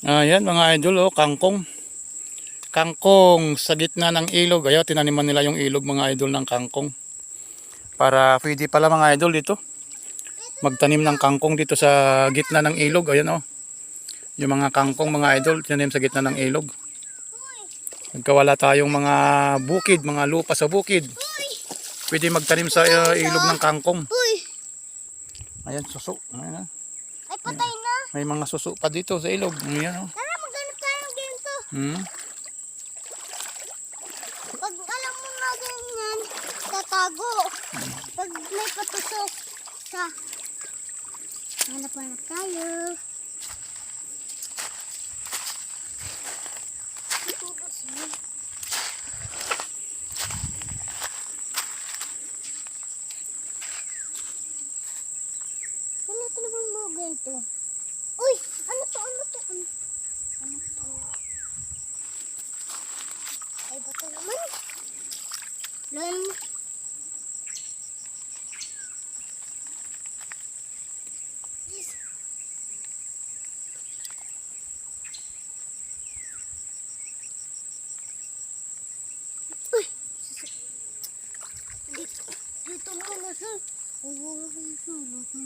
Ayan mga idol, oh, kangkong. Kangkong sa gitna ng ilog. Ayaw, tinaniman nila yung ilog mga idol ng kangkong. Para pwede pala mga idol dito. Magtanim ng kangkong dito sa gitna ng ilog. Ayan oh. Yung mga kangkong mga idol, tinanim sa gitna ng ilog. Nagkawala tayong mga bukid, mga lupa sa bukid. Pwede magtanim sa uh, ilog ng kangkong. Ayan, suso. Ayan, oh. Ay, patay na. May mga suso pa dito sa ilog. Ayan oh. Tara, maghanap tayo ng ganito. Hmm. Pag alam mo na ganyan, tatago. Pag may patusok sa... Hanap-hanap tayo. Wala talaga mo ganito. Uy! Ano to? Ano to? Ano, ano to? Ay, bato naman. Lan. Yes. Uy! Dito, dito muna siya. Oo, siya.